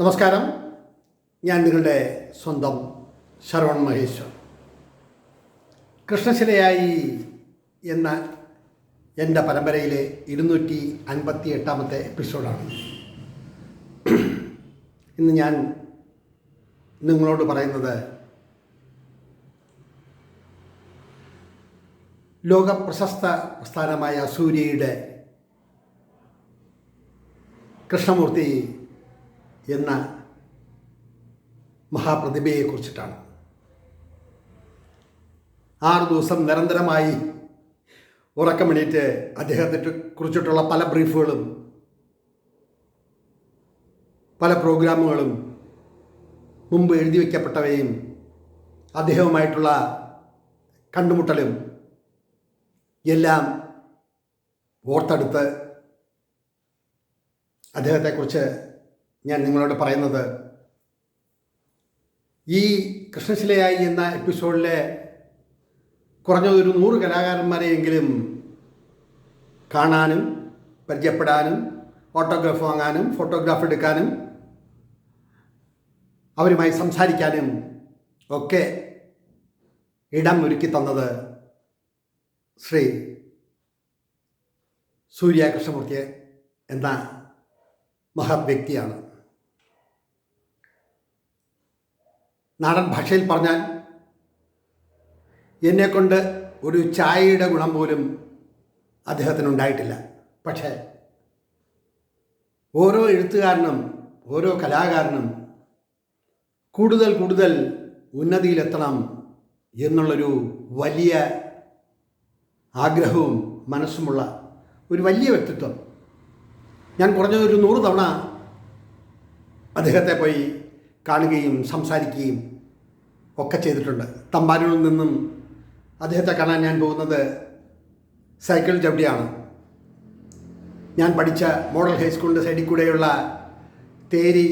നമസ്കാരം. ഞാൻ നിങ്ങളുടെ സ്വന്തം ശരവൺ മഹേശ്വർ. കൃഷ്ണശിലയായി എന്ന എന്റെ പരമ്പരയിലെ ഇരുന്നൂറ്റി അൻപത്തി എട്ടാമത്തെ എപ്പിസോഡാണ്. ഇന്ന് ഞാൻ നിങ്ങളോട് പറയുന്നത് ലോക പ്രശസ്ത പ്രസ്ഥാനമായ സൂര്യയുടെ കൃഷ്ണമൂർത്തി എന്ന മഹാപ്രതിഭയെക്കുറിച്ചിട്ടാണ്. ആറ് ദിവസം നിരന്തരമായി ഉറക്കമെണീറ്റ് അദ്ദേഹത്തെ കുറിച്ചിട്ടുള്ള പല ബ്രീഫുകളും പല പ്രോഗ്രാമുകളും മുമ്പ് എഴുതി വയ്ക്കപ്പെട്ടവയും അദ്ദേഹവുമായിട്ടുള്ള കണ്ടുമുട്ടലും എല്ലാം ഓർത്തെടുത്ത് അദ്ദേഹത്തെക്കുറിച്ച് ഞാൻ നിങ്ങളോട് പറയുന്നത് ഈ കൃഷ്ണശിലയായി എന്ന എപ്പിസോഡിലെ കുറഞ്ഞതൊരു നൂറ് കലാകാരന്മാരെയെങ്കിലും കാണാനും പരിചയപ്പെടാനും ഓട്ടോഗ്രാഫ് വാങ്ങാനും ഫോട്ടോഗ്രാഫ് എടുക്കാനും അവരുമായി സംസാരിക്കാനും ഒക്കെ ഇടം ഒരുക്കി തന്നത് ശ്രീ സൂര്യ കൃഷ്ണമൂർത്തി എന്ന മഹത് വ്യക്തിയാണ് നാടൻ ഭാഷയിൽ പറഞ്ഞാൽ എന്നെക്കൊണ്ട് ഒരു ചായയുടെ ഗുണം പോലും അദ്ദേഹത്തിന് ഉണ്ടായിട്ടില്ല പക്ഷേ ഓരോ എഴുത്തുകാരനും ഓരോ കലാകാരനും കൂടുതൽ കൂടുതൽ ഉന്നതിയിലെത്തണം എന്നുള്ളൊരു വലിയ ആഗ്രഹവും മനസ്സുമുള്ള ഒരു വലിയ വ്യക്തിത്വം. ഞാൻ കുറഞ്ഞതൊരു നൂറ് തവണ അദ്ദേഹത്തെ പോയി കാണുകയും സംസാരിക്കുകയും ഒക്കെ ചെയ്തിട്ടുണ്ട്. തമ്പാനൂരിൽ നിന്നും അദ്ദേഹത്തെ കാണാൻ ഞാൻ പോകുന്നത് സൈക്കിൾ ചവിട്ടിയാണ്. ഞാൻ പഠിച്ച മോഡൽ ഹൈസ്കൂളിന്റെ സൈഡിൽ കൂടെയുള്ള തേരി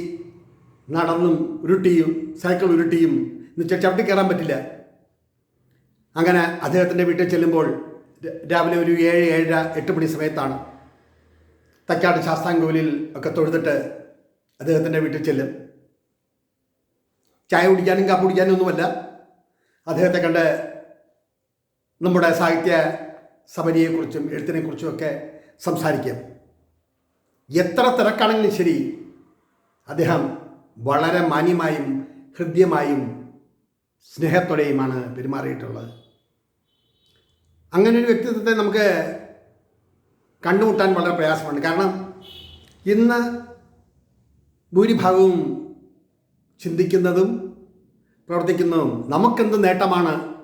നടന്നും ഉരുട്ടിയും സൈക്കിൾ ഉരുട്ടിയും എന്നുവെച്ചാൽ ചവിട്ടി കയറാൻ പറ്റില്ല. അങ്ങനെ അദ്ദേഹത്തിന്റെ വീട്ടിൽ ചെല്ലുമ്പോൾ രാവിലെ ഒരു ഏഴ് ഏഴര എട്ട് മണി സമയത്താണ് തക്കാട് ശാസ്താംകോലിൽ ഒക്കെ തൊഴുതിട്ട് അദ്ദേഹത്തിന്റെ വീട്ടിൽ ചെല്ലും. ചായ കുടിക്കാനും കാപ്പ് കുടിക്കാനും ഒന്നുമല്ല. അദ്ദേഹത്തെ കണ്ട് നമ്മുടെ സാഹിത്യ സമരിയെക്കുറിച്ചും എഴുത്തിനെക്കുറിച്ചും ഒക്കെ സംസാരിക്കാം. എത്ര തിരക്കാണെങ്കിലും ശരി അദ്ദേഹം വളരെ മാന്യമായും ഹൃദ്യമായും സ്നേഹത്തോടെയുമാണ് പെരുമാറിയിട്ടുള്ളത്. അങ്ങനെ ഒരു വ്യക്തിത്വത്തെ നമുക്ക് കണ്ടുമുട്ടാൻ വളരെ പ്രയാസമാണ് കാരണം ഇന്ന് ഭൂരിഭാഗവും ചിന്തിക്കുന്നതും പ്രവർത്തിക്കുന്നതും നമുക്കെന്ത് നേട്ടമാണ്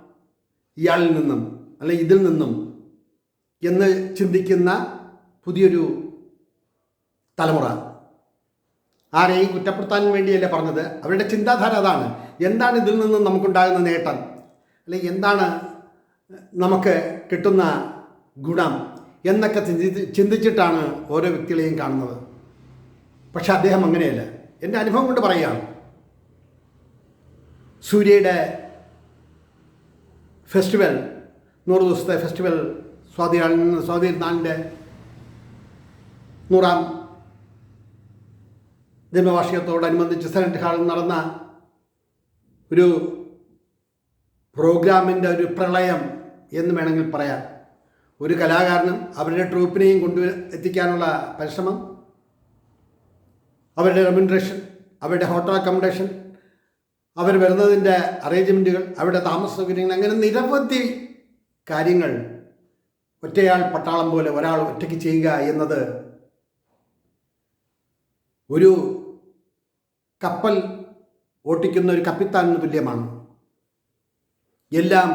ഇയാളിൽ നിന്നും അല്ലെ ഇതിൽ നിന്നും എന്ന് ചിന്തിക്കുന്ന പുതിയൊരു തലമുറ. ആരെയും കുറ്റപ്പെടുത്താൻ വേണ്ടിയല്ലേ പറഞ്ഞത്? അവരുടെ ചിന്താധാര അതാണ്. എന്താണ് ഇതിൽ നിന്നും നമുക്കുണ്ടാകുന്ന നേട്ടം? അല്ലെ എന്താണ് നമുക്ക് കിട്ടുന്ന ഗുണം? എന്നൊക്കെ ചിന്തി ചിന്തിച്ചിട്ടാണ് ഓരോ വ്യക്തികളെയും കാണുന്നത്. പക്ഷെ അദ്ദേഹം അങ്ങനെയല്ല. എന്റെ അനുഭവം കൊണ്ട് പറയുകയാണ്. സൂര്യയുടെ ഫെസ്റ്റിവൽ നൂറ് ദിവസത്തെ ഫെസ്റ്റിവൽ സ്വാതി സ്വാതി നാളിന്റെ നൂറാം ജന്മവാർഷികത്തോടനുബന്ധിച്ച് സെനറ്റ് ഹാളിൽ നടന്ന ഒരു പ്രോഗ്രാമിന്റെ ഒരു പ്രളയം എന്ന് വേണമെങ്കിൽ പറയാം. ഒരു കലാകാരനും അവരുടെ ട്രൂപ്പിനെയും കൊണ്ടു എത്തിക്കാനുള്ള പരിശ്രമം അവരുടെ റെമ്യൂണറേഷൻ അവരുടെ ഹോട്ടൽ അക്കോമഡേഷൻ അവർ വരുന്നതിന്റെ അറേഞ്ച്മെന്റുകൾ അവരുടെ താമസ സൗകര്യങ്ങൾ അങ്ങനെ നിരവധി കാര്യങ്ങൾ ഒറ്റയാൾ പട്ടാളം പോലെ ഒരാൾ ഒറ്റയ്ക്ക് ചെയ്യുക എന്നത് ഒരു കപ്പൽ ഓട്ടിക്കുന്ന ഒരു കപ്പിത്താനിന് തുല്യമാണ്. എല്ലാം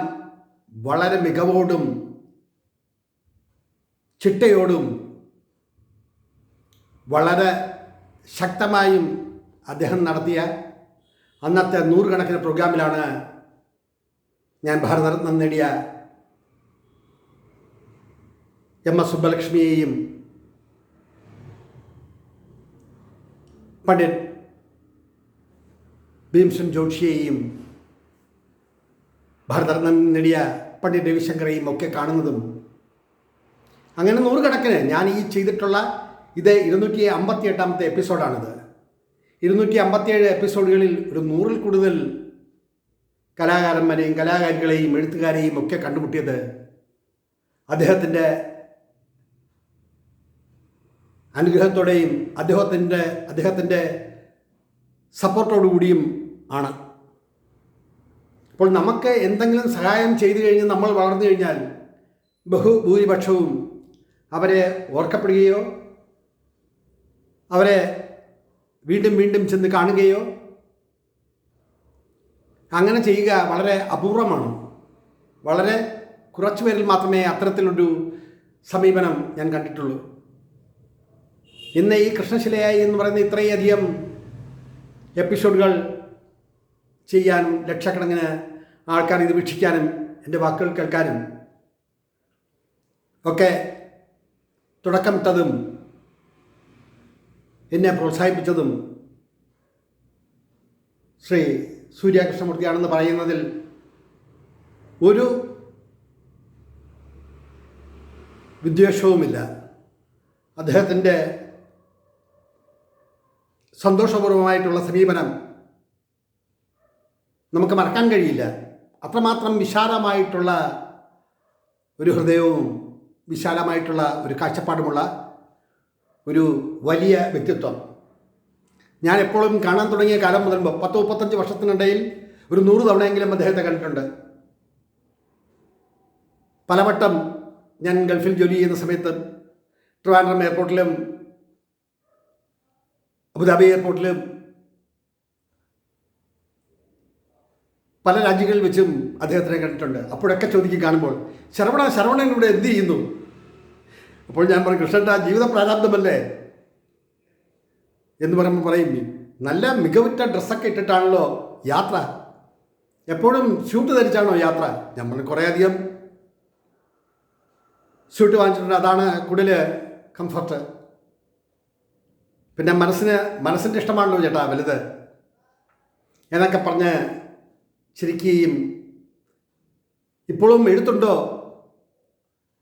വളരെ മികവോടും ചിട്ടയോടും വളരെ ശക്തമായും അദ്ദേഹം നടത്തിയ അന്നത്തെ നൂറുകണക്കിന് പ്രോഗ്രാമിലാണ് ഞാൻ ഭാരതരത്നം നേടിയ എം എസ് സുബ്ബലക്ഷ്മിയെയും പണ്ഡിറ്റ് ഭീംസൻ ജോഷിയെയും ഭാരതരത്നം നേടിയ പണ്ഡിറ്റ് രവിശങ്കറേയും ഒക്കെ കാണുന്നതും അങ്ങനെ നൂറുകണക്കിന് ഞാൻ ഈ ചെയ്തിട്ടുള്ള ഇത് ഇരുന്നൂറ്റി അമ്പത്തി എട്ടാമത്തെ എപ്പിസോഡാണിത് ഇരുന്നൂറ്റി അമ്പത്തിയേഴ് എപ്പിസോഡുകളിൽ ഒരു നൂറിൽ കൂടുതൽ കലാകാരന്മാരെയും കലാകാരികളെയും എഴുത്തുകാരെയും ഒക്കെ കണ്ടുമുട്ടിയത് അദ്ദേഹത്തിന്റെ അനുഗ്രഹത്തോടെയും അദ്ദേഹത്തിന്റെ അദ്ദേഹത്തിന്റെ സപ്പോർട്ടോടുകൂടിയും ആണ്. അപ്പോൾ നമുക്ക് എന്തെങ്കിലും സഹായം ചെയ്തു കഴിഞ്ഞ് നമ്മൾ വളർന്നു കഴിഞ്ഞാൽ ബഹുഭൂരിപക്ഷവും അവരെ ഓർക്കപ്പെടുകയോ അവരെ വീണ്ടും വീണ്ടും ചെന്ന് കാണുകയോ? അങ്ങനെ ചെയ്യുക വളരെ അപൂർവമാണ്. വളരെ കുറച്ചു പേരിൽ മാത്രമേ അത്തരത്തിലൊരു സമീപനം ഞാൻ കണ്ടിട്ടുള്ളൂ. ഇന്ന് ഈ കൃഷ്ണശിലയായി എന്ന് പറയുന്ന ഇത്രയധികം എപ്പിസോഡുകൾ ചെയ്യാനും ലക്ഷക്കണക്കിന് ആൾക്കാർ ഇത് വീക്ഷിക്കാനും എന്റെ വാക്കുകൾ കേൾക്കാനും ഒക്കെ തുടക്കമിട്ടതും എന്നെ പ്രോത്സാഹിപ്പിച്ചതും ശ്രീ സൂര്യകൃഷ്ണമൂർത്തിയാണെന്ന് പറയുന്നതിൽ ഒരു വിദ്വേഷവുമില്ല. അദ്ദേഹത്തിന്റെ സന്തോഷപൂർവമായിട്ടുള്ള സമീപനം നമുക്ക് മറക്കാൻ കഴിയില്ല. അത്രമാത്രം വിശാലമായിട്ടുള്ള ഒരു ഹൃദയവും വിശാലമായിട്ടുള്ള ഒരു കാഴ്ചപ്പാടുമുള്ള ഒരു വലിയ വ്യക്തിത്വം. ഞാൻ എപ്പോഴും കാണാൻ തുടങ്ങിയ കാലം മുതൽ പത്ത് മുപ്പത്തഞ്ച് വർഷത്തിനിടയിൽ ഒരു നൂറ് തവണയെങ്കിലും അദ്ദേഹത്തെ കണ്ടിട്ടുണ്ട്. പലവട്ടം ഞാൻ ഗൾഫിൽ ജോലി ചെയ്യുന്ന സമയത്ത് ട്രിവാൻഡ്രം എയർപോർട്ടിലും അബുദാബി എയർപോർട്ടിലും പല രാജ്യങ്ങളിൽ വെച്ചും അദ്ദേഹത്തിനെ കണ്ടിട്ടുണ്ട്. അപ്പോഴൊക്കെ ചോദിക്കും കാണുമ്പോൾ ശരവണ ശരവണൻ ഇവിടെ എന്ത് ചെയ്യുന്നു? അപ്പോൾ ഞാൻ പറയും കൃഷ്ണന്റെ ആ ജീവിത പ്രാരാബ്ദമല്ലേ? എന്ന് പറയുമ്പോൾ പറയും നല്ല മികവുറ്റ ഡ്രസ്സൊക്കെ ഇട്ടിട്ടാണല്ലോ യാത്ര. എപ്പോഴും ഷൂട്ട് ധരിച്ചാണോ യാത്ര? നമ്മൾ കുറേ അധികം. ഷൂട്ട് വാങ്ങിച്ചിട്ടുണ്ട് അതാണ് കൂടുതൽ കംഫർട്ട് പിന്നെ മനസ്സിന് മനസ്സിന്റെ ഇഷ്ടമാണല്ലോ ചേട്ടാ വലുത്. എന്നൊക്കെ പറഞ്ഞ് ചിരിക്കുകയും ഇപ്പോഴും എഴുത്തുണ്ടോ?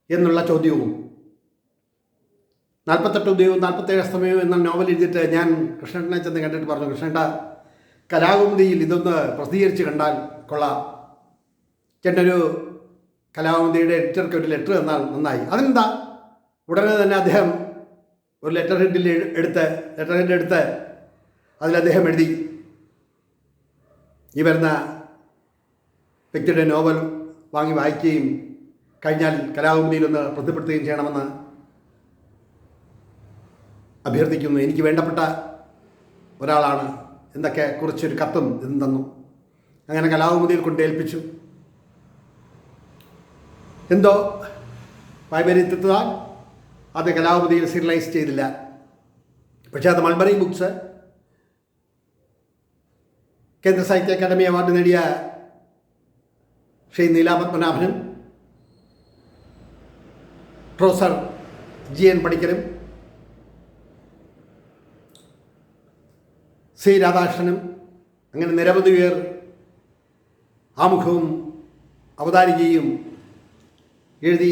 എന്നുള്ള ചോദ്യവും. നാൽപ്പത്തെട്ട് ഉദയവും നാൽപ്പത്തേഴ് അസ്തമയവും എന്ന നോവൽ എഴുതിയിട്ട് ഞാൻ കൃഷ്ണനെ ചെന്ന് കണ്ടിട്ട് പറഞ്ഞു കൃഷ്ണേട്ട കലാകുമുദിയിൽ ഇതൊന്ന് പ്രസിദ്ധീകരിച്ച് കണ്ടാൽ കൊള്ളാം. ചേട്ടനൊരു കലാകുമുദിയുടെ എഡിറ്റർക്ക് ഒരു ലെറ്റർ തന്നാൽ നന്നായി. അതെന്താ ഉടനെ തന്നെ അദ്ദേഹം ഒരു ലെറ്റർ ഹെഡിൽ എടുത്ത് ലെറ്റർ ഹെഡ് എടുത്ത് അതിൽ അദ്ദേഹം എഴുതി. ഈ വരുന്ന വ്യക്തിയുടെ നോവൽ വാങ്ങി വായിക്കുകയും കഴിഞ്ഞാൽ കലാകുമുദിയിലൊന്ന് പ്രസിദ്ധപ്പെടുത്തുകയും ചെയ്യണമെന്ന് അഭ്യർത്ഥിക്കുന്നു. എനിക്ക് വേണ്ടപ്പെട്ട ഒരാളാണ്. എന്തൊക്കെ കുറിച്ചൊരു കത്തും ഇതും തന്നു. അങ്ങനെ കലാകുമുദിയിൽ കൊണ്ട് ഏൽപ്പിച്ചു. എന്തോ വൈപരീത്യത്താൽ അത് കലാകുമുദിയിൽ സീരിയലൈസ് ചെയ്തില്ല. പക്ഷേ അത് മൾബറി ബുക്സ്. കേന്ദ്ര സാഹിത്യ അക്കാദമി അവാർഡ് നേടിയ ശ്രീ നീലാപത്മനാഭനും പ്രൊഫസർ ജി എൻ പണിക്കരും. സി രാധാകൃഷ്ണനും അങ്ങനെ നിരവധി പേർ ആമുഖവും അവതാരികയും എഴുതി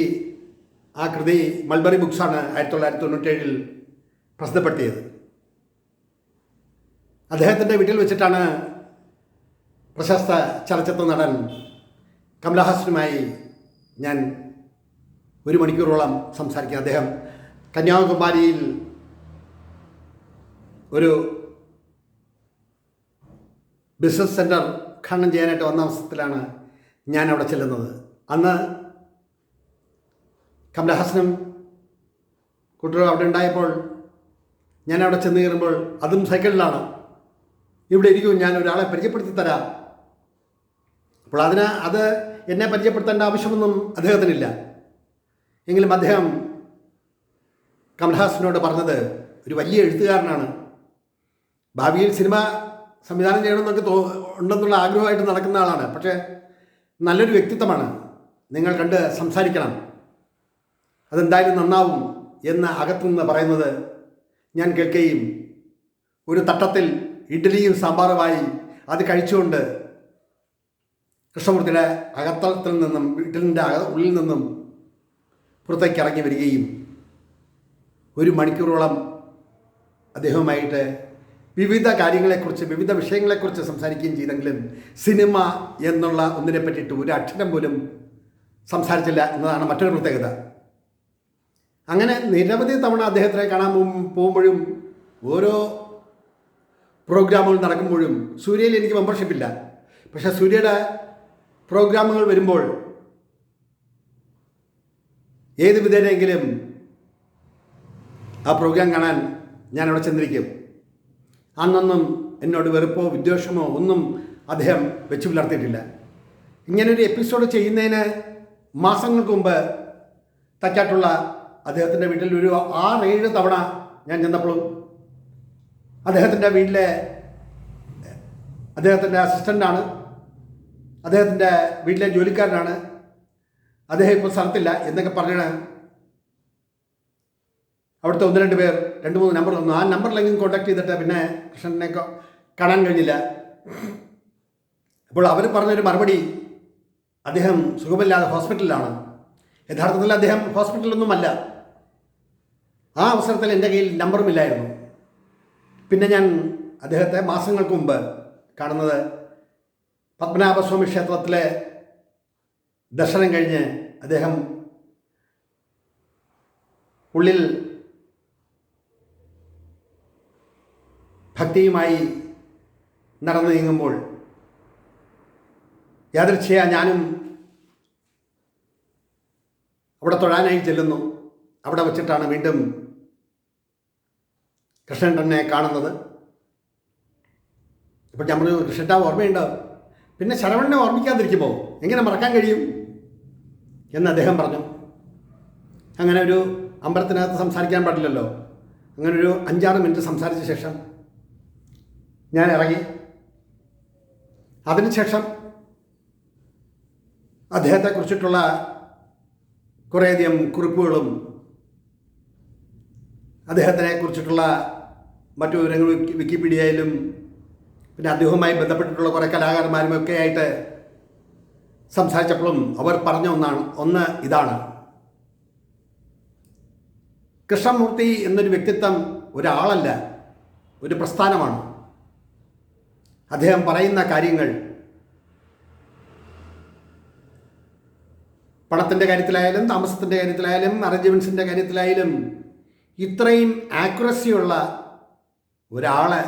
ആ കൃതി മൾബറി ബുക്സാണ് ആയിരത്തി തൊള്ളായിരത്തി തൊണ്ണൂറ്റേഴിൽ പ്രസിദ്ധപ്പെടുത്തിയത്. അദ്ദേഹത്തിന്റെ വീട്ടിൽ വെച്ചിട്ടാണ് പ്രശസ്ത ചലച്ചിത്ര നടൻ കമലഹാസനുമായി ഞാൻ ഒരു മണിക്കൂറോളം സംസാരിക്കുന്നത്. അദ്ദേഹം കന്യാകുമാരിയിൽ ഒരു ബിസിനസ് സെന്റർ ഉദ്ഘാടനം ചെയ്യാനായിട്ട് വന്ന അവസരത്തിലാണ് ഞാൻ അവിടെ ചെല്ലുന്നത്. അന്ന് കമലഹാസനും കുട്ടികളും അവിടെ ഉണ്ടായപ്പോൾ ഞാൻ അവിടെ ചെന്ന് കയറുമ്പോൾ അതും സൈക്കിളിലാണ്. ഇവിടെ ഇരിക്കും ഞാൻ ഒരാളെ പരിചയപ്പെടുത്തി തരാം. അപ്പോൾ അതിന് അത് എന്നെ പരിചയപ്പെടുത്തേണ്ട ആവശ്യമൊന്നും അദ്ദേഹത്തിനില്ല. എങ്കിലും അദ്ദേഹം കമൽഹാസനോട് പറഞ്ഞത് ഒരു വലിയ എഴുത്തുകാരനാണ്. ഭാവിയിൽ സിനിമ സംവിധാനം ചെയ്യണമെന്നൊക്കെ തോ ഉണ്ടെന്നുള്ള ആഗ്രഹമായിട്ട് നടക്കുന്ന ആളാണ്. പക്ഷേ നല്ലൊരു വ്യക്തിത്വമാണ്. നിങ്ങൾ കണ്ട് സംസാരിക്കണം. അതെന്തായാലും നന്നാവും എന്ന് അകത്തുനിന്ന് പറയുന്നത് ഞാൻ കേൾക്കുകയും ഒരു തട്ടത്തിൽ ഇഡ്ഡലിയും സാമ്പാറുമായി അത് കഴിച്ചുകൊണ്ട് കൃഷ്ണമൂർത്തിയുടെ അകത്തളത്തിൽ നിന്നും വീട്ടിലിന്റെ ഉള്ളിൽ നിന്നും പുറത്തേക്ക് ഇറങ്ങി വരികയും ഒരു മണിക്കൂറോളം അദ്ദേഹവുമായിട്ട് വിവിധ കാര്യങ്ങളെക്കുറിച്ച് വിവിധ വിഷയങ്ങളെക്കുറിച്ച് സംസാരിക്കുകയും ചെയ്തെങ്കിലും സിനിമ എന്നുള്ള ഒന്നിനെ പറ്റിയിട്ട് ഒരു അക്ഷരം പോലും സംസാരിച്ചില്ല എന്നതാണ് മറ്റൊരു പ്രത്യേകത. അങ്ങനെ നിരവധി തവണ അദ്ദേഹത്തിനെ കാണാൻ പോകുമ്പോഴും ഓരോ പ്രോഗ്രാമുകൾ നടക്കുമ്പോഴും സൂര്യയിൽ എനിക്ക് മെമ്പർഷിപ്പ് ഇല്ല. പക്ഷേ സൂര്യയുടെ പ്രോഗ്രാമുകൾ വരുമ്പോൾ ഏത് വിധേനെങ്കിലും ആ പ്രോഗ്രാം കാണാൻ ഞാൻ അവിടെ ചെന്നിരിക്കും. അന്നൊന്നും എന്നോട് വെറുപ്പോ വിദ്വേഷമോ ഒന്നും അദ്ദേഹം വെച്ചു പുലർത്തിയിട്ടില്ല. ഇങ്ങനൊരു എപ്പിസോഡ് ചെയ്യുന്നതിന് മാസങ്ങൾക്ക് മുമ്പ് തച്ചാട്ടുള്ള അദ്ദേഹത്തിന്റെ വീട്ടിൽ ഒരു ആറേഴ് തവണ ഞാൻ ചെന്നപ്പോഴും അദ്ദേഹത്തിന്റെ വീട്ടിലെ അദ്ദേഹത്തിന്റെ അസിസ്റ്റന്റാണ് അദ്ദേഹത്തിന്റെ വീട്ടിലെ ജോലിക്കാരനാണ്. അദ്ദേഹം ഇപ്പോൾ സ്ഥലത്തില്ല എന്നൊക്കെ പറഞ്ഞാണ് അവിടുത്തെ ഒന്ന് രണ്ട് പേർ രണ്ട് മൂന്ന് നമ്പർ തന്നു ആ നമ്പറിലെങ്കിലും കോൺടാക്ട് ചെയ്തിട്ട് പിന്നെ കൃഷ്ണനെ കാണാൻ കഴിഞ്ഞില്ല. അപ്പോൾ അവർ പറഞ്ഞൊരു മറുപടി അദ്ദേഹം സുഖമില്ലാതെ ഹോസ്പിറ്റലിലാണ്. യഥാർത്ഥത്തിൽ അദ്ദേഹം ഹോസ്പിറ്റലൊന്നുമല്ല. ആ അവസരത്തിൽ എന്റെ കയ്യിൽ നമ്പറും ഇല്ലായിരുന്നു. പിന്നെ ഞാൻ അദ്ദേഹത്തെ മാസങ്ങൾക്ക് മുമ്പ് കാണുന്നത് പത്മനാഭസ്വാമി ക്ഷേത്രത്തിലെ ദർശനം കഴിഞ്ഞ് അദ്ദേഹം ഉള്ളിൽ ഭക്തിയുമായി നടന്നു നീങ്ങുമ്പോൾ യാദൃച്ഛയ ഞാനും അവിടെ തൊഴാനായി ചെല്ലുന്നു. അവിടെ വച്ചിട്ടാണ് വീണ്ടും കൃഷ്ണൻ തന്നെ കാണുന്നത്. ഇപ്പം നമ്മൾ കൃഷ്ണന്റെ ഓർമ്മയുണ്ട്? പിന്നെ ശരവണനെ ഓർമ്മിക്കാതിരിക്കുമോ? എങ്ങനെ മറക്കാൻ കഴിയും? എന്ന് അദ്ദേഹം പറഞ്ഞു. അങ്ങനെ ഒരു അമ്പലത്തിനകത്ത് സംസാരിക്കാൻ പാടില്ലല്ലോ. അങ്ങനെ ഒരു അഞ്ചാറ് മിനിറ്റ് സംസാരിച്ച ശേഷം ഞാൻ ഇറങ്ങി. അതിനുശേഷം അദ്ദേഹത്തെക്കുറിച്ചിട്ടുള്ള കുറേയധികം കുറിപ്പുകളും അദ്ദേഹത്തിനെ കുറിച്ചിട്ടുള്ള മറ്റു വിവരങ്ങൾ വിക്കിപീഡിയയിലും പിന്നെ അദ്ദേഹവുമായി ബന്ധപ്പെട്ടിട്ടുള്ള കുറേ കലാകാരന്മാരും ഒക്കെ ആയിട്ട് സംസാരിച്ചപ്പോഴും അവർ പറഞ്ഞ ഒന്നാണ് ഒന്ന് ഇതാണ്. കൃഷ്ണമൂർത്തി എന്നൊരു വ്യക്തിത്വം ഒരാളല്ല ഒരു പ്രസ്ഥാനമാണ്. അദ്ദേഹം പറയുന്ന കാര്യങ്ങൾ പണത്തിന്റെ കാര്യത്തിലായാലും താമസത്തിന്റെ കാര്യത്തിലായാലും അറേഞ്ച്മെന്റ്സിന്റെ കാര്യത്തിലായാലും ഇത്രയും ആക്യുറസിയുള്ള ഒരാളെ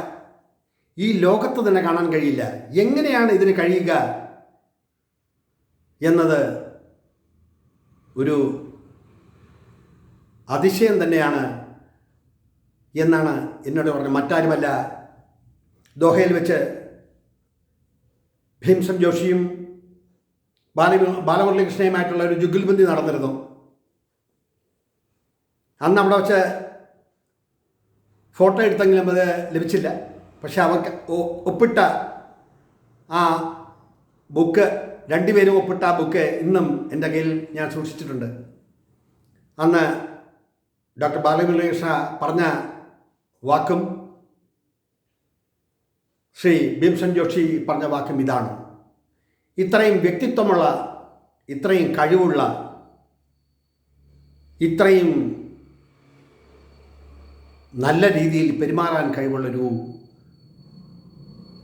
ഈ ലോകത്ത് തന്നെ കാണാൻ കഴിയില്ല. എങ്ങനെയാണ് ഇതിന് കഴിയുക എന്നത് ഒരു അതിശയം തന്നെയാണ് എന്നാണ് എന്നോട് പറഞ്ഞത്. മറ്റാരുമല്ല ദോഹയിൽ വെച്ച് ഭീംസൻ ജോഷിയും ബാല ബാലമുരളികൃഷ്ണയുമായിട്ടുള്ള ഒരു ജുഗുൽബന്ദി നടന്നിരുന്നു. അന്ന് അവിടെ വെച്ച് ഫോട്ടോ എടുത്തെങ്കിലും അത് ലഭിച്ചില്ല. പക്ഷെ അവർക്ക് ഒപ്പിട്ട ആ ബുക്ക് രണ്ടുപേരും ഒപ്പിട്ട ആ ബുക്ക് ഇന്നും എന്റെ കയ്യിൽ ഞാൻ സൂക്ഷിച്ചിട്ടുണ്ട്. അന്ന് ഡോക്ടർ ബാലമുരളികൃഷ്ണ പറഞ്ഞ വാക്കും ശ്രീ ഭീംസൻ ജോഷി പറഞ്ഞ വാക്കും ഇതാണ്. ഇത്രയും വ്യക്തിത്വമുള്ള ഇത്രയും കഴിവുള്ള ഇത്രയും നല്ല രീതിയിൽ പെരുമാറാൻ കഴിവുള്ളൊരു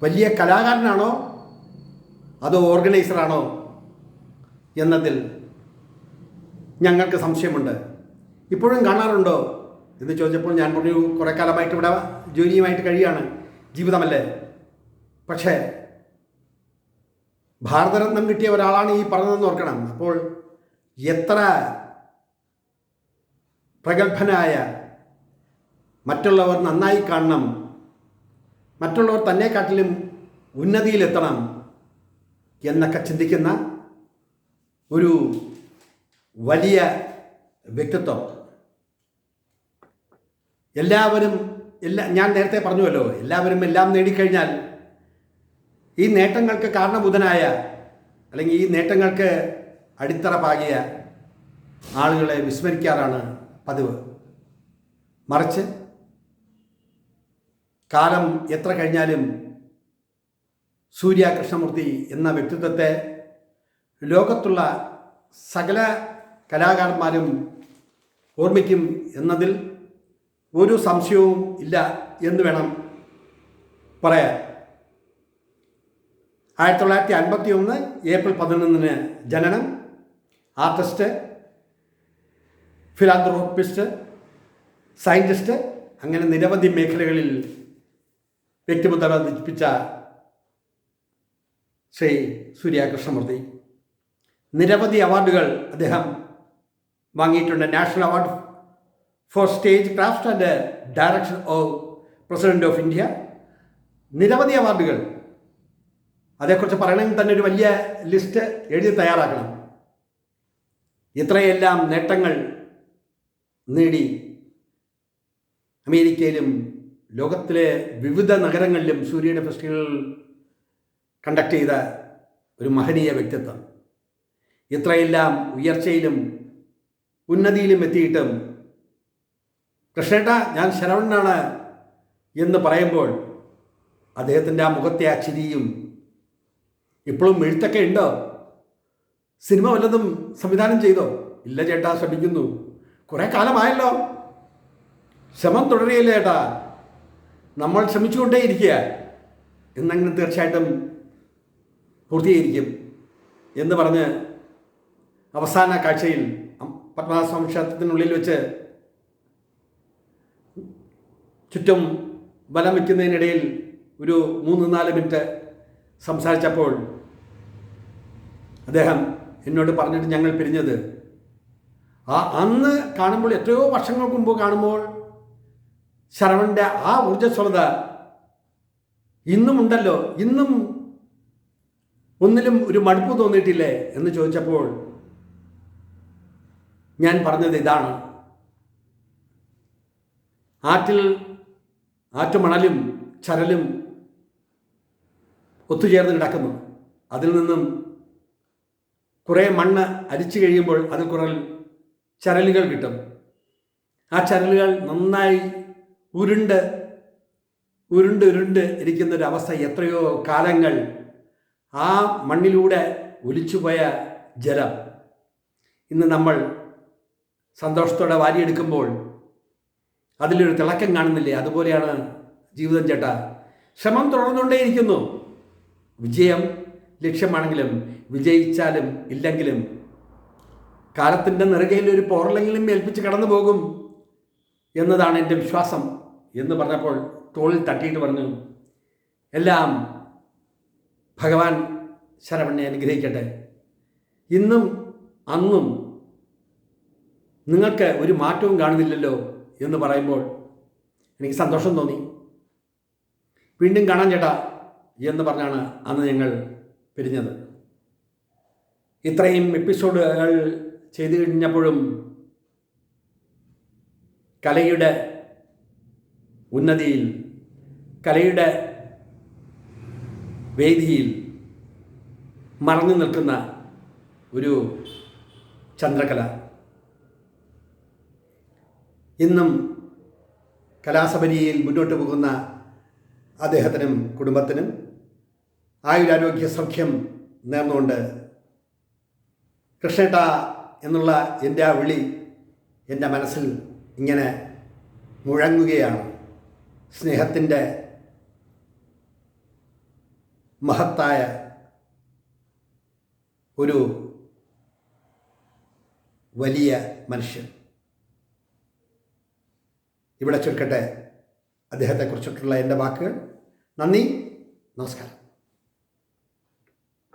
വലിയ കലാകാരനാണോ? അതോ ഓർഗനൈസറാണോ? എന്നതിൽ ഞങ്ങൾക്ക് സംശയമുണ്ട്. ഇപ്പോഴും കാണാറുണ്ടോ? എന്ന് ചോദിച്ചപ്പോൾ ഞാൻ പറഞ്ഞു കുറേ കാലമായിട്ട് ഇവിടെ ജോലിയുമായിട്ട് കഴിയുകയാണ്. ജീവിതമല്ലേ? പക്ഷേ ഭാരതരത്നം കിട്ടിയ ഒരാളാണ് ഈ പറഞ്ഞതെന്ന് ഓർക്കണം. അപ്പോൾ എത്ര പ്രഗത്ഭനായ മറ്റുള്ളവർ നന്നായി കാണണം മറ്റുള്ളവർ തന്നെക്കാട്ടിലും ഉന്നതിയിലെത്തണം എന്നൊക്കെ ചിന്തിക്കുന്ന ഒരു വലിയ വ്യക്തിത്വം. എല്ലാവരും എല്ലാ ഞാൻ നേരത്തെ പറഞ്ഞുവല്ലോ എല്ലാവരും എല്ലാം നേടിക്കഴിഞ്ഞാൽ ഈ നേട്ടങ്ങൾക്ക് കാരണബുധനായ അല്ലെങ്കിൽ ഈ നേട്ടങ്ങൾക്ക് അടിത്തറ പാകിയ ആളുകളെ വിസ്മരിക്കാറാണ് പതിവ്. മറിച്ച് കാലം എത്ര കഴിഞ്ഞാലും സൂര്യ കൃഷ്ണമൂർത്തി എന്ന വ്യക്തിത്വത്തെ ലോകത്തുള്ള സകല കലാകാരന്മാരും ഓർമ്മിക്കും എന്നതിൽ ഒരു സംശയവും ഇല്ല എന്ന് വേണം പറയാം ആയിരത്തി തൊള്ളായിരത്തി അൻപത്തി ഒന്ന് ഏപ്രിൽ പതിനൊന്നിന് ജനനം ആർട്ടിസ്റ്റ് ഫിലാന്ത്രോപ്പിസ്റ്റ് സയന്റിസ്റ്റ് അങ്ങനെ നിരവധി മേഖലകളിൽ വ്യക്തിമുദ്ര പതിപ്പിച്ച ശ്രീ സൂര്യകൃഷ്ണമൂർത്തി. നിരവധി അവാർഡുകൾ അദ്ദേഹം വാങ്ങിയിട്ടുണ്ട്. National award for stage craft and direction of president of India. നിരവധി അവാർഡുകൾ അതേക്കുറിച്ച് പറയണമെങ്കിൽ തന്നെ ഒരു വലിയ ലിസ്റ്റ് എഴുതി തയ്യാറാക്കണം. ഇത്രയെല്ലാം നേട്ടങ്ങൾ നേടി അമേരിക്കയിലും ലോകത്തിലെ വിവിധ നഗരങ്ങളിലും സൂര്യയുടെ ഫെസ്റ്റിവൽ കണ്ടക്ട് ചെയ്ത ഒരു മഹനീയ വ്യക്തിത്വം. ഇത്രയെല്ലാം ഉയർച്ചയിലും ഉന്നതിയിലും എത്തിയിട്ടും കൃഷ്ണേട്ട ഞാൻ ശരവണനാണ് എന്ന് പറയുമ്പോൾ അദ്ദേഹത്തിന്റെ ആ മുഖത്തെ ആ ഇപ്പോഴും എഴുത്തൊക്കെ ഉണ്ടോ? സിനിമ വല്ലതും സംവിധാനം ചെയ്തോ? ഇല്ല ചേട്ടാ ശ്രമിക്കുന്നു. കുറേ കാലമായല്ലോ. ശ്രമം തുടരുകയില്ല ചേട്ടാ? നമ്മൾ ശ്രമിച്ചുകൊണ്ടേയിരിക്കുക എന്നങ്ങനെ തീർച്ചയായിട്ടും പൂർത്തീകരിക്കും എന്ന് പറഞ്ഞ് അവസാന കാഴ്ചയിൽ പത്മനാഭസ്വാമി ക്ഷേത്രത്തിനുള്ളിൽ വെച്ച് ചുറ്റും വലം വയ്ക്കുന്നതിനിടയിൽ ഒരു മൂന്ന് നാല് മിനിറ്റ് സംസാരിച്ചപ്പോൾ അദ്ദേഹം എന്നോട് പറഞ്ഞിട്ട് ഞങ്ങൾ പിരിഞ്ഞത്. ആ അന്ന് കാണുമ്പോൾ എത്രയോ വർഷങ്ങൾക്ക് മുമ്പ് കാണുമ്പോൾ ശരവണിന്റെ ആ ഊർജസ്വലത ഇന്നുമുണ്ടല്ലോ ഇന്നും ഒന്നിലും ഒരു മടുപ്പ് തോന്നിയിട്ടില്ലേ എന്ന് ചോദിച്ചപ്പോൾ ഞാൻ പറഞ്ഞത് ഇതാണ്. ആറ്റിൽ ആറ്റുമണലും ചരലും ഒത്തുചേർന്ന് കിടക്കുന്നു. അതിൽ നിന്നും കുറേ മണ്ണ് അരിച്ചു കഴിയുമ്പോൾ അതിൽ കുറേ ചരലുകൾ കിട്ടും. ആ ചരലുകൾ നന്നായി ഉരുണ്ട് ഉരുണ്ട് ഉരുണ്ട് ഇരിക്കുന്ന ഒരു അവസ്ഥ എത്രയോ കാലങ്ങൾ ആ മണ്ണിലൂടെ ഒലിച്ചുപോയ ജലം. ഇന്ന് നമ്മൾ സന്തോഷത്തോടെ വാരിയെടുക്കുമ്പോൾ അതിലൊരു തിളക്കം കാണുന്നില്ലേ? അതുപോലെയാണ് ജീവിതം ചേട്ടാ. ശ്രമം തുടർന്നുകൊണ്ടേയിരിക്കുന്നു. വിജയം ലക്ഷ്യമാണെങ്കിലും വിജയിച്ചാലും ഇല്ലെങ്കിലും കാലത്തിന്റെ നിറകയിൽ ഒരു പോറലെങ്കിലും ഏൽപ്പിച്ച് കടന്നു പോകും എന്നതാണ് എന്റെ വിശ്വാസം എന്ന് പറഞ്ഞപ്പോൾ തോളിൽ തട്ടിയിട്ട് പറഞ്ഞു എല്ലാം ഭഗവാൻ ശരവണ്ണെ അനുഗ്രഹിക്കട്ടെ. ഇന്നും അന്നും നിങ്ങൾക്ക് ഒരു മാറ്റവും കാണുന്നില്ലല്ലോ എന്ന് പറയുമ്പോൾ എനിക്ക് സന്തോഷം തോന്നി. വീണ്ടും കാണാൻ ചേട്ടാ. എന്ന് പറഞ്ഞാണ് അന്ന് ഞങ്ങൾ പിരിഞ്ഞത്. ഇത്രയും എപ്പിസോഡുകൾ ചെയ്തു കഴിഞ്ഞപ്പോഴും കലയുടെ ഉന്നതിയിൽ കലയുടെ വേദിയിൽ മറഞ്ഞു നിൽക്കുന്ന ഒരു ചന്ദ്രകല. ഇന്നും കലാസബരിയിൽ മുന്നോട്ട് പോകുന്ന അദ്ദേഹത്തിനും കുടുംബത്തിനും ആയുരാരോഗ്യ സൗഖ്യം നേർന്നുകൊണ്ട് കൃഷ്ണേട്ട എന്നുള്ള എന്റെ ആ വിളി എന്റെ മനസ്സിൽ ഇങ്ങനെ മുഴങ്ങുകയാണ്. സ്നേഹത്തിന്റെ മഹത്തായ ഒരു വലിയ മനുഷ്യൻ. ഇവിടെ ചുരുക്കട്ടെ. അദ്ദേഹത്തെക്കുറിച്ചിട്ടുള്ള എന്റെ വാക്കുകൾ. നന്ദി. നമസ്കാരം.